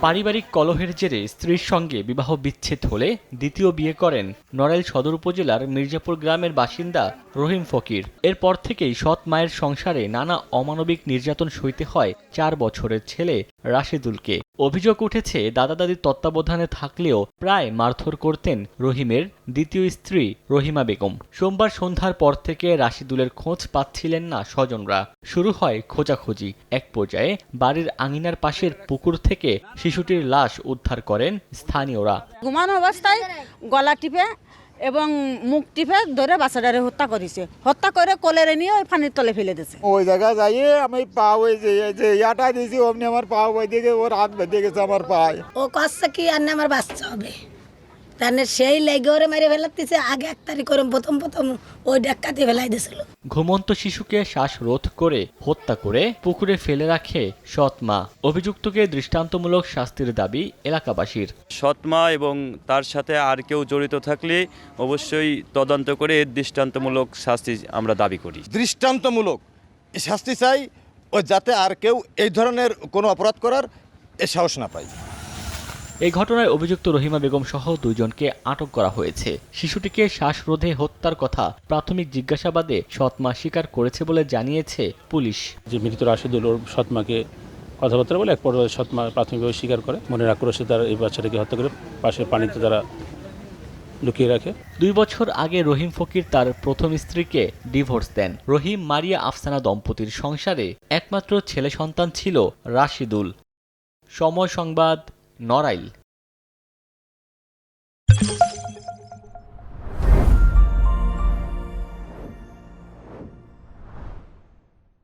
পারিবারিক কলহের জেরে স্ত্রীর সঙ্গে বিবাহ বিচ্ছেদ হলে দ্বিতীয় বিয়ে করেন নড়াইল সদর উপজেলার মির্জাপুর গ্রামের বাসিন্দা রহিম ফকির। এরপর থেকেই সৎ মায়ের সংসারে নানা অমানবিক নির্যাতন সইতে হয় চার বছরের ছেলে। রাশেদুলকে। অভিযোগ উঠেছে দাদা দাদির তত্ত্বাবধানে থাকলেও প্রায় মারধর করতেন রহিমের দ্বিতীয় স্ত্রী রহিমা বেগম। সোমবার সন্ধ্যার পর থেকে রাশিদুলের খোঁজ পাচ্ছিলেন না স্বজনরা। শুরু হয় খোঁজাখুঁজি। এক পর্যায়ে বাড়ির আঙিনার পাশের পুকুর থেকে শিশুটির লাশ উদ্ধার করেন স্থানীয়রা। ঘুমানো অবস্থায় গলা টিপে এবং মুখ টিপে ধরে বাচ্চাটারে হত্যা করেছে। হত্যা করে কোলেরে নিয়ে ওই পানির তলে ফেলে দিয়েছে। ওই জায়গায় যাইয়ে আমি পা ওই যে যে ইয়াটা দিয়েছি অমনি আমার পা ওই দিকে ওর হাত বেঁধে গেছে আমার পায়ে। ও কাছে কি আর আমার বাচ্চা হবে? তাহলে সেই লেগে ওরে মেরে ফেলাতেছে আগে এক তারিখ করে প্রথম প্রথম ওই ডাক্কাতে ফেলাই দিয়েছিল ঘুমন্ত শিশুকে শ্বাস রোধ করে হত্যা করে পুকুরে ফেলে রাখে সৎ মা অভিযুক্তকে দৃষ্টান্তমূলক শাস্তির দাবি এলাকাবাসীর। সৎমা এবং তার সাথে আর কেউ জড়িত থাকলে অবশ্যই তদন্ত করে এর দৃষ্টান্তমূলক শাস্তি আমরা দাবি করি। দৃষ্টান্তমূলক শাস্তি চাই ও যাতে আর কেউ এই ধরনের কোনো অপরাধ করার এ সাহস না পায়। এই ঘটনায় অভিযুক্ত রহিমা বেগম সহ দুইজনকে আটক করা হয়েছে। শিশুটিকে শ্বাসরোধে হত্যার কথা প্রাথমিক জিজ্ঞাসাবাদে সৎমা স্বীকার করেছে বলে জানিয়েছে পুলিশ। যে মৃত রাশিদুল ওর সৎমাকে কথাবার্তা বলে এক পর্যায়ে সৎমা প্রাথমিকভাবে স্বীকার করে। মনের আক্রোশে তারা এই বাচ্চাটাকে হত্যা করে পাশের পানিতে তারা লুকিয়ে রাখে। দুই বছর আগে রহিম ফকির তার প্রথম স্ত্রীকে ডিভোর্স দেন। রহিম মারিয়া আফসানা দম্পতির সংসারে একমাত্র ছেলে সন্তান ছিল রাশিদুল। সময় সংবাদ নড়াইল।